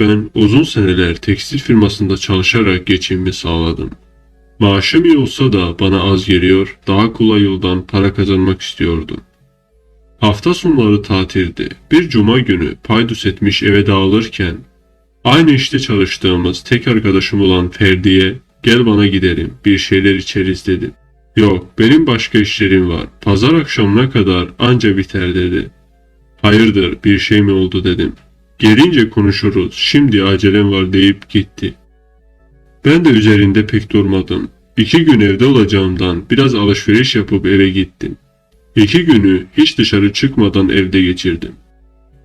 Ben uzun seneler tekstil firmasında çalışarak geçimimi sağladım. Maaşım iyi olsa da bana az geliyor, daha kolay yoldan para kazanmak istiyordum. Hafta sonları tatildi. Bir cuma günü paydus etmiş eve dağılırken aynı işte çalıştığımız tek arkadaşım olan Ferdi'ye gel bana gidelim bir şeyler içeriz dedim. Yok benim başka işlerim var. Pazar akşamına kadar anca biter dedi. Hayırdır bir şey mi oldu dedim. Gelince konuşuruz şimdi acelem var deyip gitti. Ben de üzerinde pek durmadım. İki gün evde olacağımdan biraz alışveriş yapıp eve gittim. İki günü hiç dışarı çıkmadan evde geçirdim.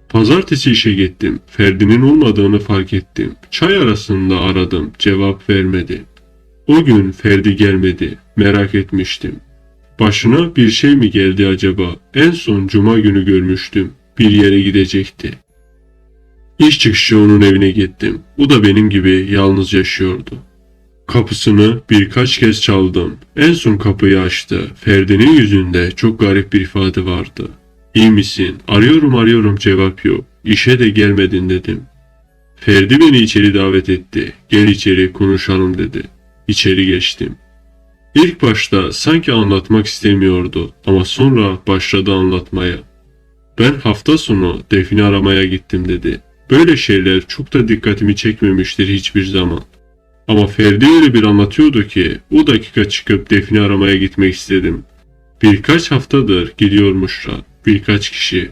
Pazartesi işe gittim. Ferdi'nin olmadığını fark ettim. Çay arasında aradım. Cevap vermedi. O gün Ferdi gelmedi. Merak etmiştim. Başına bir şey mi geldi acaba? En son cuma günü görmüştüm. Bir yere gidecekti. İş çıkışı onun evine gittim. O da benim gibi yalnız yaşıyordu. Kapısını birkaç kez çaldım. En son kapıyı açtı. Ferdi'nin yüzünde çok garip bir ifade vardı. İyi misin? Arıyorum arıyorum cevap yok. İşe de gelmedin dedim. Ferdi beni içeri davet etti. Gel içeri konuşalım dedi. İçeri geçtim. İlk başta sanki anlatmak istemiyordu ama sonra başladı anlatmaya. Ben hafta sonu Defne aramaya gittim dedi. Böyle şeyler çok da dikkatimi çekmemiştir hiçbir zaman. Ama Ferdi öyle bir anlatıyordu ki o dakika çıkıp Defne aramaya gitmek istedim. Birkaç haftadır gidiyormuşlar. Birkaç kişi.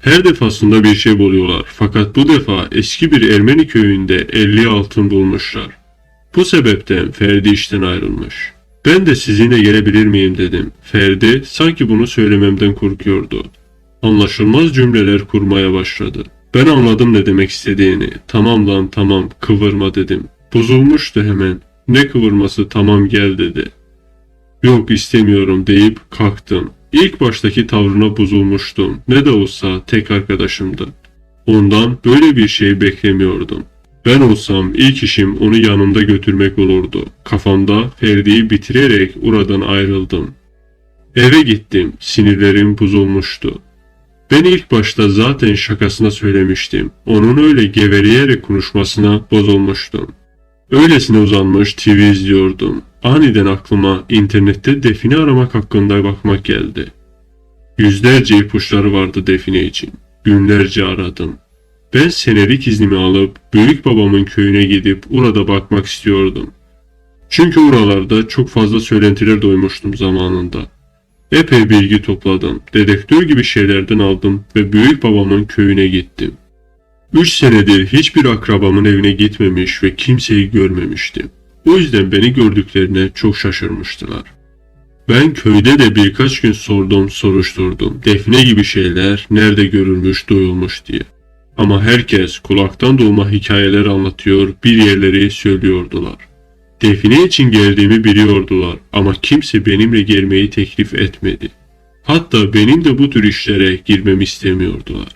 Her defasında bir şey buluyorlar fakat bu defa eski bir Ermeni köyünde 50 altın bulmuşlar. Bu sebepten Ferdi işten ayrılmış. Ben de sizinle gelebilir miyim dedim. Ferdi sanki bunu söylememden korkuyordu. Anlaşılmaz cümleler kurmaya başladı. Ben anladım ne demek istediğini. Tamam lan tamam kıvırma dedim. Bozulmuştu hemen. Ne kıvırması tamam gel dedi. Yok istemiyorum deyip kalktım. İlk baştaki tavrına bozulmuştum. Ne de olsa tek arkadaşımdı. Ondan böyle bir şey beklemiyordum. Ben olsam ilk işim onu yanımda götürmek olurdu. Kafamda Ferdi'yi bitirerek oradan ayrıldım. Eve gittim. Sinirlerim bozulmuştu. Ben ilk başta zaten şakasına söylemiştim. Onun öyle geveleyerek konuşmasına bozulmuştum. Öylesine uzanmış TV izliyordum. Aniden aklıma internette define aramak hakkında bakmak geldi. Yüzlerce ipuçları vardı define için. Günlerce aradım. Ben senelik iznimi alıp büyük babamın köyüne gidip orada bakmak istiyordum. Çünkü oralarda çok fazla söylentiler duymuştum zamanında. Epey bilgi topladım. Dedektör gibi şeylerden aldım ve büyük babamın köyüne gittim. Üç senedir hiçbir akrabamın evine gitmemiş ve kimseyi görmemiştim. O yüzden beni gördüklerine çok şaşırmıştılar. Ben köyde de birkaç gün sordum, soruşturdum. Defne gibi şeyler nerede görülmüş, duyulmuş diye. Ama herkes kulaktan dolma hikayeler anlatıyor, bir yerleri söylüyordular. Define için geldiğimi biliyordular ama kimse benimle gelmeyi teklif etmedi. Hatta benim de bu tür işlere girmemi istemiyordular.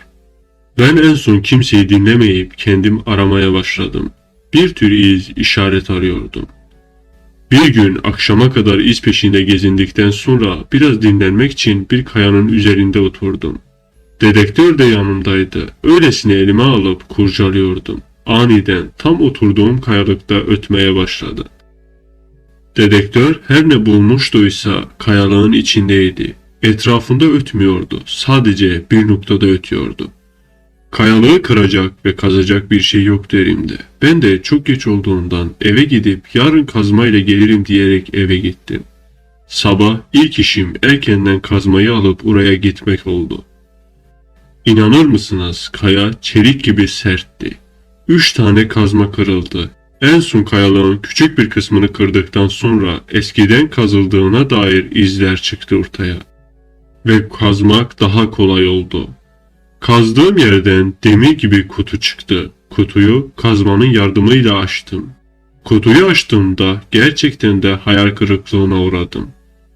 Ben en son kimseyi dinlemeyip kendim aramaya başladım. Bir tür iz, işaret arıyordum. Bir gün akşama kadar iz peşinde gezindikten sonra biraz dinlenmek için bir kayanın üzerinde oturdum. Dedektör de yanımdaydı. Öylesine elime alıp kurcalıyordum. Aniden tam oturduğum kayalıkta ötmeye başladı. Dedektör her ne bulmuştuysa kayalığın içindeydi. Etrafında ötmüyordu. Sadece bir noktada ötüyordu. Kayalığı kıracak ve kazacak bir şey yok elimde. Ben de çok geç olduğundan eve gidip yarın kazmayla gelirim diyerek eve gittim. Sabah ilk işim erkenden kazmayı alıp oraya gitmek oldu. İnanır mısınız kaya çelik gibi sertti. Üç tane kazma kırıldı. En son kayalığın küçük bir kısmını kırdıktan sonra eskiden kazıldığına dair izler çıktı ortaya. Ve kazmak daha kolay oldu. Kazdığım yerden demir gibi kutu çıktı. Kutuyu kazmanın yardımıyla açtım. Kutuyu açtığımda gerçekten de hayal kırıklığına uğradım.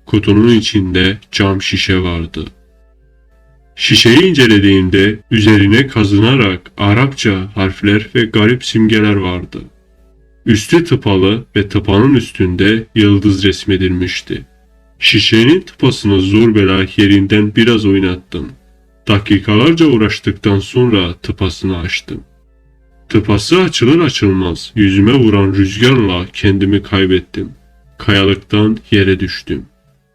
Kutunun içinde cam şişe vardı. Şişeyi incelediğimde üzerine kazınarak Arapça harfler ve garip simgeler vardı. Üstü tıpalı ve tıpanın üstünde yıldız resmedilmişti. Şişenin tıpasını zor bela yerinden biraz oynattım. Dakikalarca uğraştıktan sonra tıpasını açtım. Tıpası açılır açılmaz yüzüme vuran rüzgarla kendimi kaybettim. Kayalıktan yere düştüm.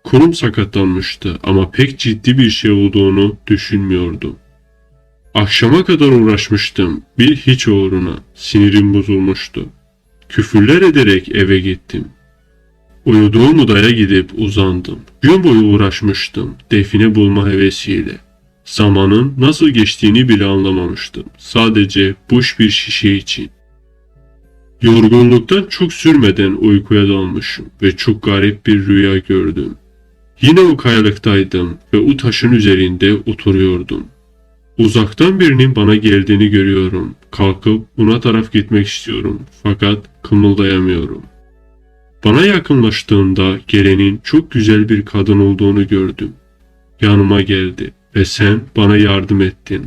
Kolum sakatlanmıştı ama pek ciddi bir şey olduğunu düşünmüyordum. Akşama kadar uğraşmıştım bir hiç uğruna. Sinirim bozulmuştu. Küfürler ederek eve gittim. Uyuduğum odaya gidip uzandım. Gün boyu uğraşmıştım define bulma hevesiyle. Zamanın nasıl geçtiğini bile anlamamıştım. Sadece boş bir şişe için. Yorgunluktan çok sürmeden uykuya dalmışım ve çok garip bir rüya gördüm. Yine o kayalıktaydım ve o taşın üzerinde oturuyordum. Uzaktan birinin bana geldiğini görüyorum. Kalkıp buna taraf gitmek istiyorum fakat kımıldayamıyorum. Bana yakınlaştığında gelenin çok güzel bir kadın olduğunu gördüm. Yanıma geldi ve sen bana yardım ettin.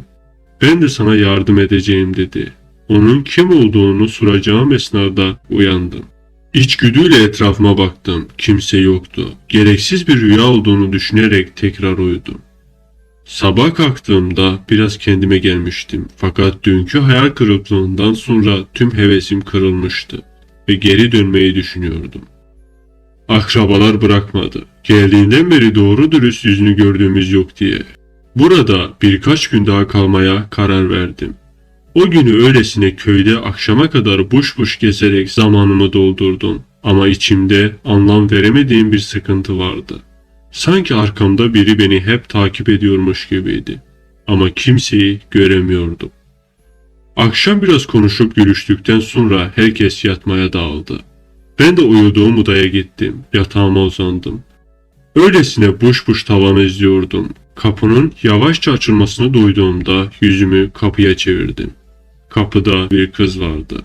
Ben de sana yardım edeceğim dedi. Onun kim olduğunu soracağım esnada uyandım. İçgüdüyle etrafıma baktım. Kimse yoktu. Gereksiz bir rüya olduğunu düşünerek tekrar uyudum. Sabah kalktığımda biraz kendime gelmiştim. Fakat dünkü hayal kırıklığından sonra tüm hevesim kırılmıştı ve geri dönmeyi düşünüyordum. Akrabalar bırakmadı. Geldiğinden beri doğru dürüst yüzünü gördüğümüz yok diye. Burada birkaç gün daha kalmaya karar verdim. O günü öylesine köyde akşama kadar boş boş gezerek zamanımı doldurdum. Ama içimde anlam veremediğim bir sıkıntı vardı. Sanki arkamda biri beni hep takip ediyormuş gibiydi. Ama kimseyi göremiyordum. Akşam biraz konuşup gülüştükten sonra herkes yatmaya dağıldı. Ben de uyuduğum odaya gittim. Yatağıma uzandım. Öylesine boş boş tavanı izliyordum. Kapının yavaşça açılmasını duyduğumda yüzümü kapıya çevirdim. Kapıda bir kız vardı.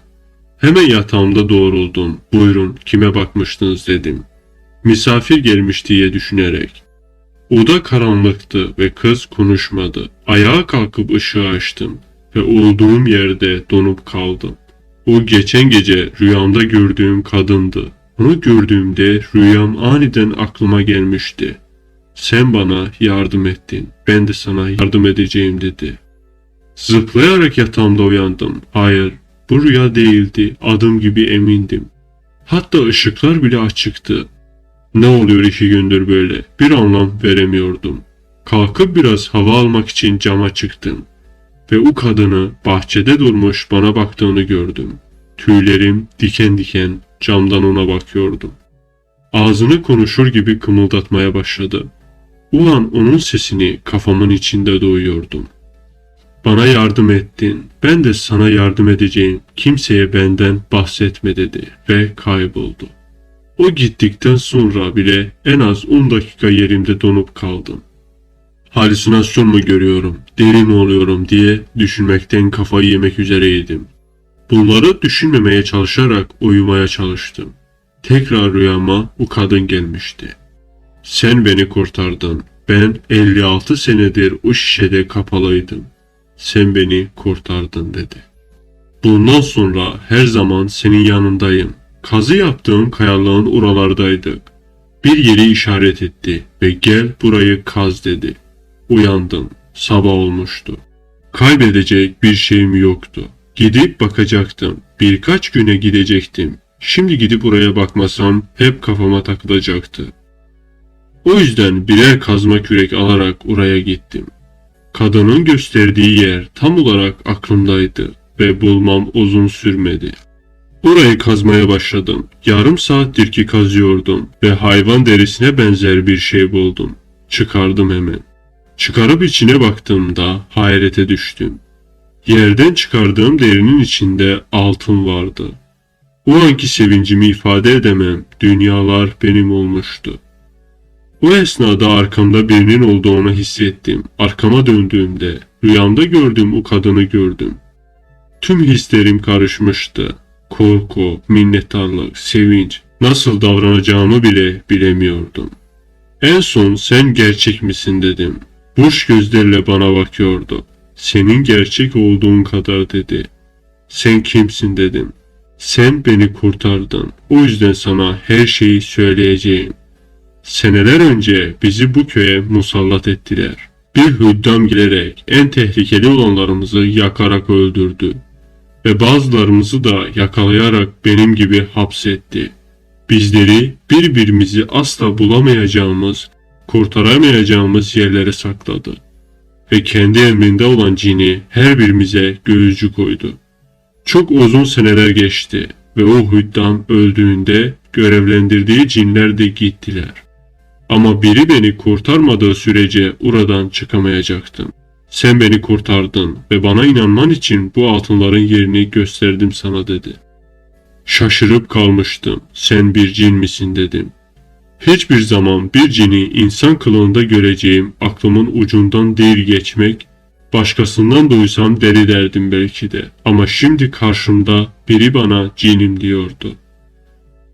Hemen yatağımda doğruldum. Buyurun kime bakmıştınız dedim. Misafir gelmiş diye düşünerek. Oda karanlıktı ve kız konuşmadı. Ayağa kalkıp ışığı açtım ve olduğum yerde donup kaldım. O geçen gece rüyamda gördüğüm kadındı. Onu gördüğümde rüyam aniden aklıma gelmişti. Sen bana yardım ettin. Ben de sana yardım edeceğim dedi. Zıplayarak yatağımda uyandım. Hayır, bu rüya değildi. Adım gibi emindim. Hatta ışıklar bile açıktı. Ne oluyor iki gündür böyle? Bir anlam veremiyordum. Kalkıp biraz hava almak için cama çıktım. Ve o kadını bahçede durmuş bana baktığını gördüm. Tüylerim diken diken camdan ona bakıyordum. Ağzını konuşur gibi kımıldatmaya başladı. Ulan onun sesini kafamın içinde duyuyordum. Bana yardım ettin. Ben de sana yardım edeceğim. Kimseye benden bahsetme dedi ve kayboldu. O gittikten sonra bile en az 10 dakika yerimde donup kaldım. Halüsinasyon mu görüyorum, deli mi oluyorum diye düşünmekten kafayı yemek üzereydim. Bunları düşünmemeye çalışarak uyumaya çalıştım. Tekrar rüyama o kadın gelmişti. Sen beni kurtardın. Ben 56 senedir o şişede kapalıydım. Sen beni kurtardın dedi. Bundan sonra her zaman senin yanındayım. Kazı yaptığım kayalığın oralardaydık. Bir yeri işaret etti ve gel burayı kaz dedi. Uyandım. Sabah olmuştu. Kaybedecek bir şeyim yoktu. Gidip bakacaktım. Birkaç güne gidecektim. Şimdi gidip oraya bakmasam hep kafama takılacaktı. O yüzden birer kazma kürek alarak oraya gittim. Kadının gösterdiği yer tam olarak aklımdaydı ve bulmam uzun sürmedi. Orayı kazmaya başladım. Yarım saattir ki kazıyordum ve hayvan derisine benzer bir şey buldum. Çıkardım hemen. Çıkarıp içine baktığımda hayrete düştüm. Yerden çıkardığım derinin içinde altın vardı. O anki sevincimi ifade edemem. Dünyalar benim olmuştu. O esnada arkamda birinin olduğunu hissettim. Arkama döndüğümde rüyamda gördüğüm o kadını gördüm. Tüm hislerim karışmıştı. Korku, minnettarlık, sevinç, nasıl davranacağımı bile bilemiyordum. En son sen gerçek misin dedim. Boş gözlerle bana bakıyordu. Senin gerçek olduğun kadar dedi. Sen kimsin dedim. Sen beni kurtardın. O yüzden sana her şeyi söyleyeceğim. Seneler önce bizi bu köye musallat ettiler. Bir hüddam gelerek en tehlikeli olanlarımızı yakarak öldürdü. Ve bazılarımızı da yakalayarak benim gibi hapsetti. Bizleri birbirimizi asla bulamayacağımız, kurtaramayacağımız yerlere sakladı. Ve kendi emrinde olan cini her birimize göğüscü koydu. Çok uzun seneler geçti ve o hüddam öldüğünde görevlendirdiği cinler de gittiler. Ama biri beni kurtarmadığı sürece oradan çıkamayacaktım. Sen beni kurtardın ve bana inanman için bu altınların yerini gösterdim sana dedi. Şaşırıp kalmıştım. Sen bir cin misin dedim. Hiçbir zaman bir cini insan kılığında göreceğim aklımın ucundan değil geçmek, başkasından duysam deli derdim belki de. Ama şimdi karşımda biri bana cinim diyordu.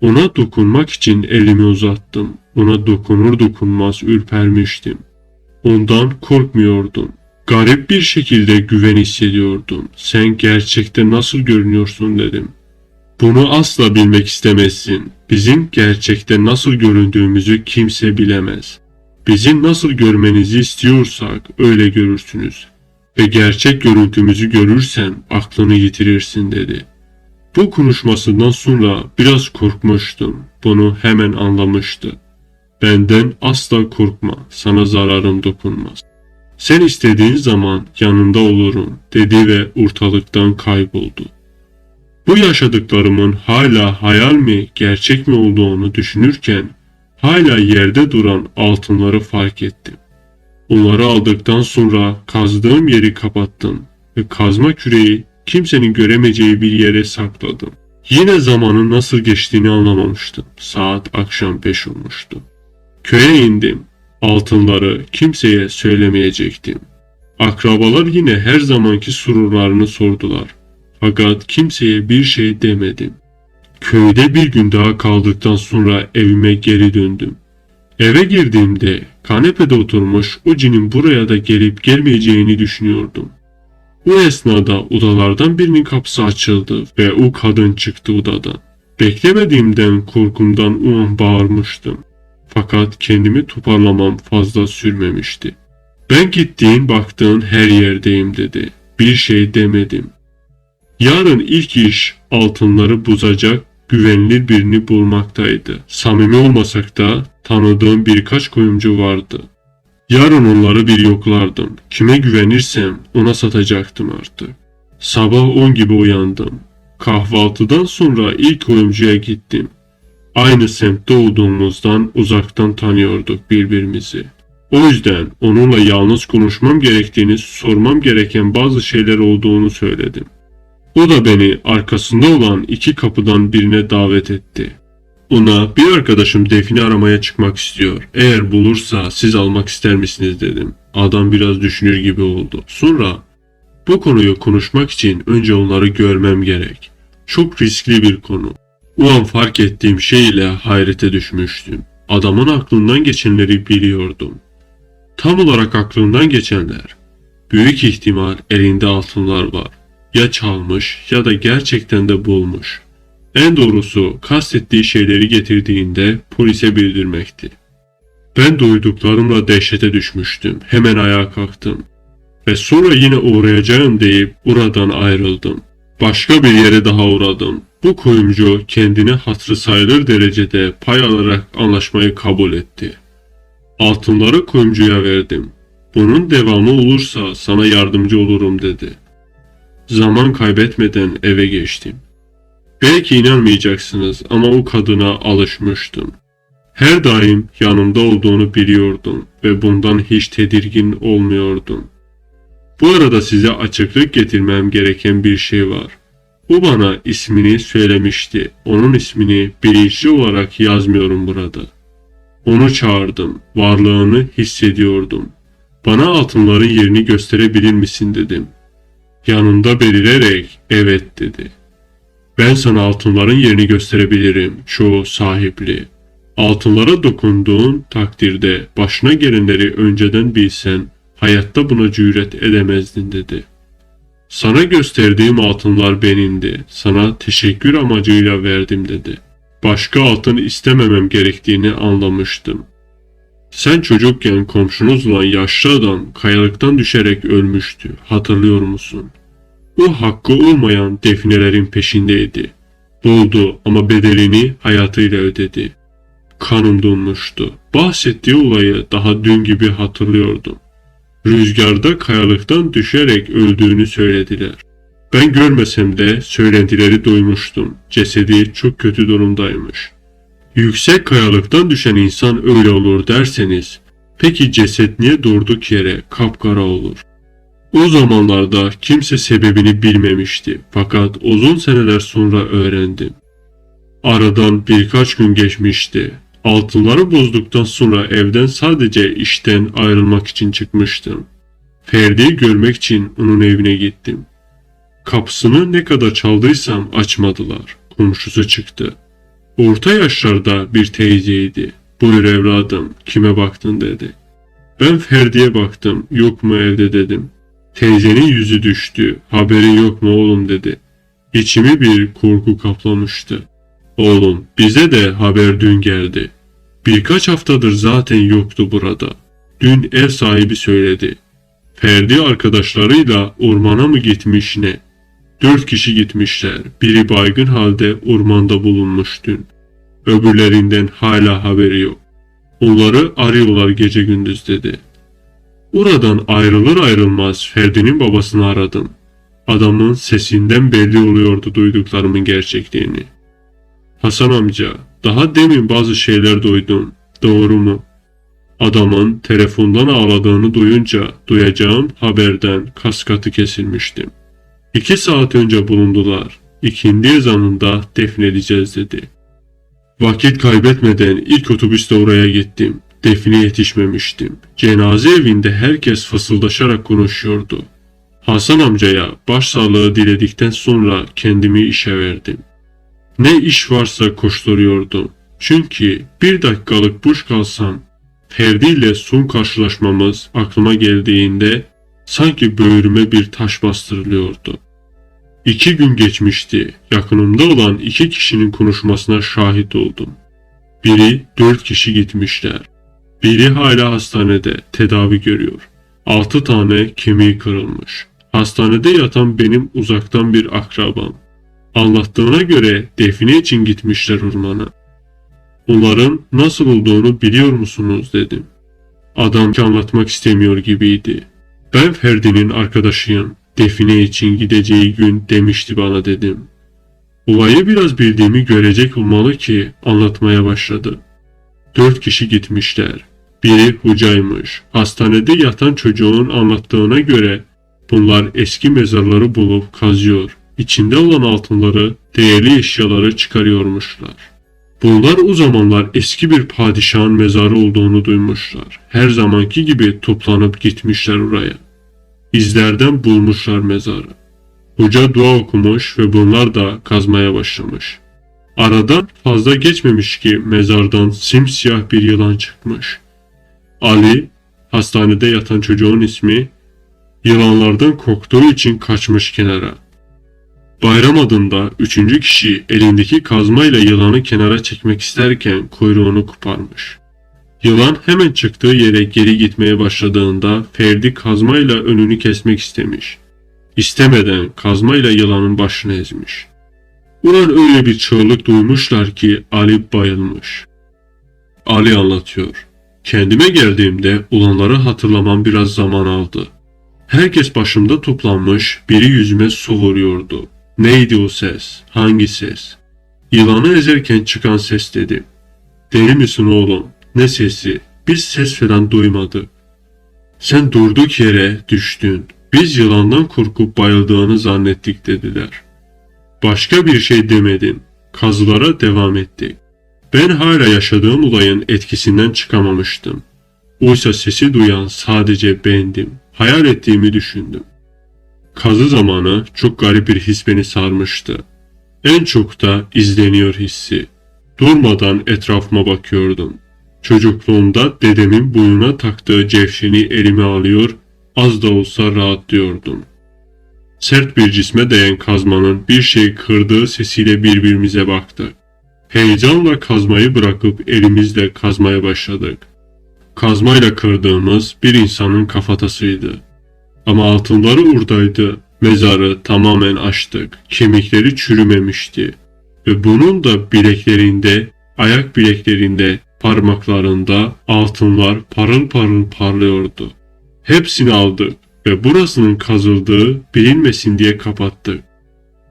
Ona dokunmak için elimi uzattım. Ona dokunur dokunmaz ürpermiştim. Ondan korkmuyordum. Garip bir şekilde güven hissediyordum. Sen gerçekte nasıl görünüyorsun dedim. Bunu asla bilmek istemezsin. Bizim gerçekte nasıl göründüğümüzü kimse bilemez. Bizim nasıl görmenizi istiyorsak öyle görürsünüz. Ve gerçek görüntümüzü görürsen aklını yitirirsin dedi. Bu konuşmasından sonra biraz korkmuştum. Bunu hemen anlamıştı. Benden asla korkma, sana zararım dokunmaz. Sen istediğin zaman yanında olurum dedi ve ortalıktan kayboldu. Bu yaşadıklarımın hala hayal mi, gerçek mi olduğunu düşünürken hala yerde duran altınları fark ettim. Onları aldıktan sonra kazdığım yeri kapattım ve kazma küreği kimsenin göremeyeceği bir yere sakladım. Yine zamanın nasıl geçtiğini anlamamıştım. Saat akşam 5 olmuştu. Köye indim. Altınları kimseye söylemeyecektim. Akrabalar yine her zamanki sururlarını sordular. Fakat kimseye bir şey demedim. Köyde bir gün daha kaldıktan sonra evime geri döndüm. Eve girdiğimde kanepede oturmuş o cinin buraya da gelip gelmeyeceğini düşünüyordum. O esnada odalardan birinin kapısı açıldı ve o kadın çıktı odadan. Beklemediğimden korkumdan o an bağırmıştım. Fakat kendimi toparlamam fazla sürmemişti. Ben gittiğin baktığın her yerdeyim dedi. Bir şey demedim. Yarın ilk iş altınları bozacak güvenilir birini bulmaktaydı. Samimi olmasak da tanıdığım birkaç kuyumcu vardı. Yarın onları bir yoklardım. Kime güvenirsem ona satacaktım artık. Sabah 10 gibi uyandım. Kahvaltıdan sonra ilk kuyumcuya gittim. Aynı semtte olduğumuzdan uzaktan tanıyorduk birbirimizi. O yüzden onunla yalnız konuşmam gerektiğini, sormam gereken bazı şeyler olduğunu söyledim. O da beni arkasında olan iki kapıdan birine davet etti. Ona bir arkadaşım defini aramaya çıkmak istiyor. Eğer bulursa siz almak ister misiniz dedim. Adam biraz düşünür gibi oldu. Sonra bu konuyu konuşmak için önce onları görmem gerek. Çok riskli bir konu. O an fark ettiğim şey ile hayrete düşmüştüm. Adamın aklından geçenleri biliyordum. Tam olarak aklından geçenler. Büyük ihtimal elinde altınlar var. Ya çalmış ya da gerçekten de bulmuş. En doğrusu kastettiği şeyleri getirdiğinde polise bildirmekti. Ben duyduklarımla dehşete düşmüştüm. Hemen ayağa kalktım. Ve sonra yine uğrayacağım deyip oradan ayrıldım. Başka bir yere daha uğradım. Bu kuyumcu kendine hatırı sayılır derecede pay alarak anlaşmayı kabul etti. Altınları kuyumcuya verdim. Bunun devamı olursa sana yardımcı olurum dedi. Zaman kaybetmeden eve geçtim. Belki inanmayacaksınız ama o kadına alışmıştım. Her daim yanımda olduğunu biliyordum ve bundan hiç tedirgin olmuyordum. Bu arada size açıklık getirmem gereken bir şey var. O bana ismini söylemişti. Onun ismini bilinçli olarak yazmıyorum burada. Onu çağırdım. Varlığını hissediyordum. Bana altınların yerini gösterebilir misin dedim. Yanında belirerek evet dedi. Ben sana altınların yerini gösterebilirim. Çoğu sahipli. Altınlara dokunduğun takdirde başına gelenleri önceden bilsen hayatta buna cüret edemezdin dedi. Sana gösterdiğim altınlar benimdi. Sana teşekkür amacıyla verdim dedi. Başka altın istememem gerektiğini anlamıştım. Sen çocukken komşunuz olan yaşlı adam kayalıktan düşerek ölmüştü. Hatırlıyor musun? O hakkı olmayan definelerin peşindeydi. Buldu ama bedelini hayatıyla ödedi. Kanım donmuştu. Bahsettiği olayı daha dün gibi hatırlıyordum. Rüzgarda kayalıktan düşerek öldüğünü söylediler. Ben görmesem de söylentileri duymuştum. Cesedi çok kötü durumdaymış. Yüksek kayalıktan düşen insan öyle olur derseniz, peki ceset niye durduk yere kapkara olur? O zamanlarda kimse sebebini bilmemişti fakat uzun seneler sonra öğrendim. Aradan birkaç gün geçmişti. Altınları bozduktan sonra evden sadece işten ayrılmak için çıkmıştım. Ferdi'yi görmek için onun evine gittim. Kapısını ne kadar çaldıysam açmadılar. Komşusu çıktı. Orta yaşlarda bir teyzeydi. Buyur evladım, kime baktın dedi. Ben Ferdi'ye baktım, yok mu evde dedim. Teyzenin yüzü düştü, haberin yok mu oğlum dedi. İçimi bir korku kaplamıştı. Oğlum, bize de haber dün geldi. Birkaç haftadır zaten yoktu burada. Dün ev sahibi söyledi. Ferdi arkadaşlarıyla ormana mı gitmiş ne? Dört kişi gitmişler. Biri baygın halde ormanda bulunmuş dün. Öbürlerinden hala haberi yok. Onları arıyorlar gece gündüz dedi. Oradan ayrılır ayrılmaz Ferdi'nin babasını aradım. Adamın sesinden belli oluyordu duyduklarımın gerçekliğini. Hasan amca, daha demin bazı şeyler duydum. Doğru mu? Adamın telefondan ağladığını duyunca duyacağım haberden kaskatı kesilmiştim. İki saat önce bulundular. İkindi ezanında defnedeceğiz dedi. Vakit kaybetmeden ilk otobüste oraya gittim. Define yetişmemiştim. Cenaze evinde herkes fısıldaşarak konuşuyordu. Hasan amcaya başsağlığı diledikten sonra kendimi işe verdim. Ne iş varsa koşturuyordum. Çünkü bir dakikalık boş kalsam Ferdi ile son karşılaşmamız aklıma geldiğinde sanki böğrüme bir taş bastırılıyordu. İki gün geçmişti. Yakınımda olan iki kişinin konuşmasına şahit oldum. Biri dört kişi gitmişler. Biri hala hastanede tedavi görüyor. Altı tane kemiği kırılmış. Hastanede yatan benim uzaktan bir akrabam. Anlattığına göre define için gitmişler ormana. Onların nasıl olduğunu biliyor musunuz dedim. Adam ki anlatmak istemiyor gibiydi. Ben Ferdi'nin arkadaşıyım. Define için gideceği gün demişti bana dedim. Olayı biraz bildiğimi görecek olmalı ki anlatmaya başladı. Dört kişi gitmişler. Biri hocaymış. Hastanede yatan çocuğun anlattığına göre bunlar eski mezarları bulup kazıyor. İçinde olan altınları, değerli eşyaları çıkarıyormuşlar. Bunlar o zamanlar eski bir padişahın mezarı olduğunu duymuşlar. Her zamanki gibi toplanıp gitmişler oraya. İzlerden bulmuşlar mezarı. Hoca dua okumuş ve bunlar da kazmaya başlamış. Aradan fazla geçmemiş ki mezardan simsiyah bir yılan çıkmış. Ali, hastanede yatan çocuğun ismi, yılanlardan korktuğu için kaçmış kenara. Bayram adında üçüncü kişi elindeki kazmayla yılanı kenara çekmek isterken kuyruğunu koparmış. Yılan hemen çıktığı yere geri gitmeye başladığında Ferdi kazmayla önünü kesmek istemiş. İstemeden kazmayla yılanın başını ezmiş. Ulan öyle bir çığlık duymuşlar ki Ali bayılmış. Ali anlatıyor. Kendime geldiğimde olanları hatırlamam biraz zaman aldı. Herkes başımda toplanmış, biri yüzüme su vuruyordu. Neydi o ses? Hangi ses? Yılanı ezerken çıkan ses dedi. Deli misin oğlum? Ne sesi? Biz ses falan duymadı. Sen durduk yere düştün. Biz yılandan korkup bayıldığını zannettik dediler. Başka bir şey demedin. Kazılara devam ettik. Ben hala yaşadığım olayın etkisinden çıkamamıştım. Oysa sesi duyan sadece bendim. Hayal ettiğimi düşündüm. Kazı zamanı çok garip bir his beni sarmıştı. En çok da izleniyor hissi. Durmadan etrafıma bakıyordum. Çocukluğumda dedemin boynuna taktığı cevşeni elime alıyor, az da olsa rahatlıyordum. Sert bir cisme değen kazmanın bir şey kırdığı sesiyle birbirimize baktık. Heyecanla kazmayı bırakıp elimizle kazmaya başladık. Kazmayla kırdığımız bir insanın kafatasıydı. Ama altınları oradaydı. Mezarı tamamen açtık. Kemikleri çürümemişti. Ve bunun da bileklerinde, ayak bileklerinde, parmaklarında altınlar parıl parıl parlıyordu. Hepsini aldık ve burasının kazıldığı bilinmesin diye kapattık.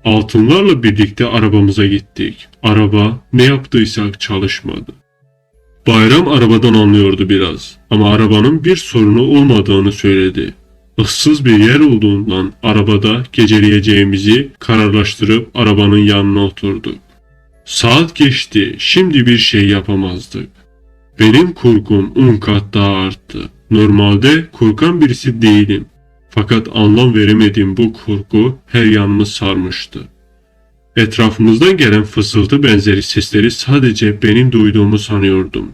Altınlarla birlikte arabamıza gittik. Araba ne yaptıysak çalışmadı. Bayram arabadan anlıyordu biraz ama arabanın bir sorunu olmadığını söyledi. Issız bir yer olduğundan arabada geceleyeceğimizi kararlaştırıp arabanın yanına oturduk. Saat geçti, şimdi bir şey yapamazdık. Benim korkum on kat daha arttı. Normalde korkan birisi değilim. Fakat anlam veremediğim bu korku her yanımı sarmıştı. Etrafımızdan gelen fısıltı benzeri sesleri sadece benim duyduğumu sanıyordum.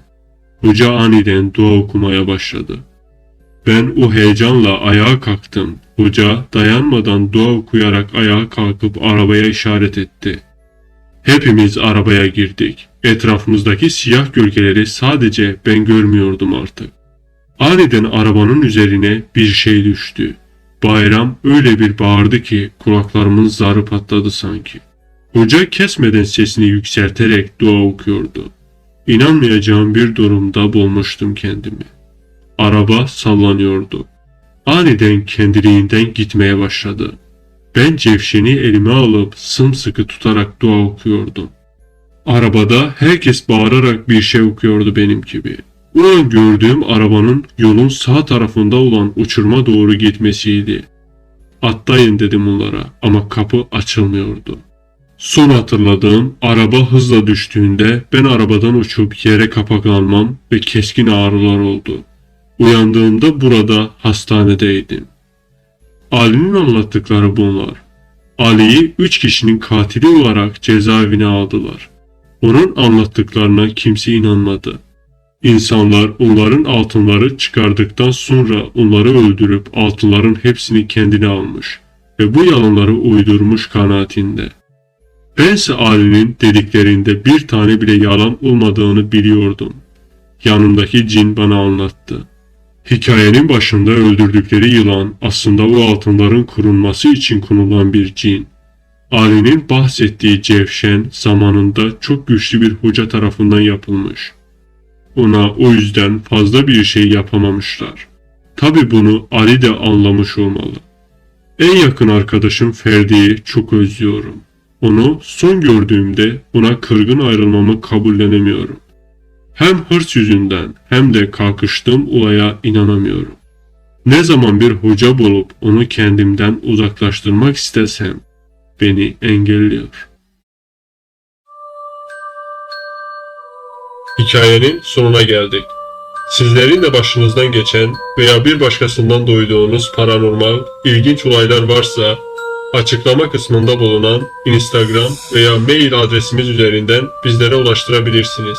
Hoca aniden dua okumaya başladı. Ben o heyecanla ayağa kalktım. Hoca dayanmadan dua okuyarak ayağa kalkıp arabaya işaret etti. Hepimiz arabaya girdik. Etrafımızdaki siyah gölgeleri sadece ben görmüyordum artık. Aniden arabanın üzerine bir şey düştü. Bayram öyle bir bağırdı ki kulaklarımın zarı patladı sanki. Hoca kesmeden sesini yükselterek dua okuyordu. İnanmayacağım bir durumda bulmuştum kendimi. Araba sallanıyordu. Aniden kendiliğinden gitmeye başladı. Ben cevşeni elime alıp sımsıkı tutarak dua okuyordum. Arabada herkes bağırarak bir şey okuyordu benim gibi. O an gördüğüm arabanın yolun sağ tarafında olan uçurma doğru gitmesiydi. Atlayın dedim onlara ama kapı açılmıyordu. Son hatırladığım araba hızla düştüğünde ben arabadan uçup yere kapaklanmam ve keskin ağrılar oldu. Uyandığımda burada hastanedeydim. Ali'nin anlattıkları bunlar. Ali'yi üç kişinin katili olarak cezaevine aldılar. Onun anlattıklarına kimse inanmadı. İnsanlar onların altınları çıkardıktan sonra onları öldürüp altınların hepsini kendine almış ve bu yalanları uydurmuş kanaatinde. Bense Ali'nin dediklerinde bir tane bile yalan olmadığını biliyordum. Yanımdaki cin bana anlattı. Hikayenin başında öldürdükleri yılan aslında o altınların korunması için konulan bir cin. Ali'nin bahsettiği cevşen zamanında çok güçlü bir hoca tarafından yapılmış. Ona o yüzden fazla bir şey yapamamışlar. Tabi bunu Ali de anlamış olmalı. En yakın arkadaşım Ferdi'yi çok özlüyorum. Onu son gördüğümde buna kırgın ayrılmamı kabullenemiyorum. Hem hırs yüzünden hem de kalkıştığım olaya inanamıyorum. Ne zaman bir hoca bulup onu kendimden uzaklaştırmak istesem beni engelliyor. Hikayenin sonuna geldik. Sizlerin de başınızdan geçen veya bir başkasından duyduğunuz paranormal, ilginç olaylar varsa açıklama kısmında bulunan Instagram veya mail adresimiz üzerinden bizlere ulaştırabilirsiniz.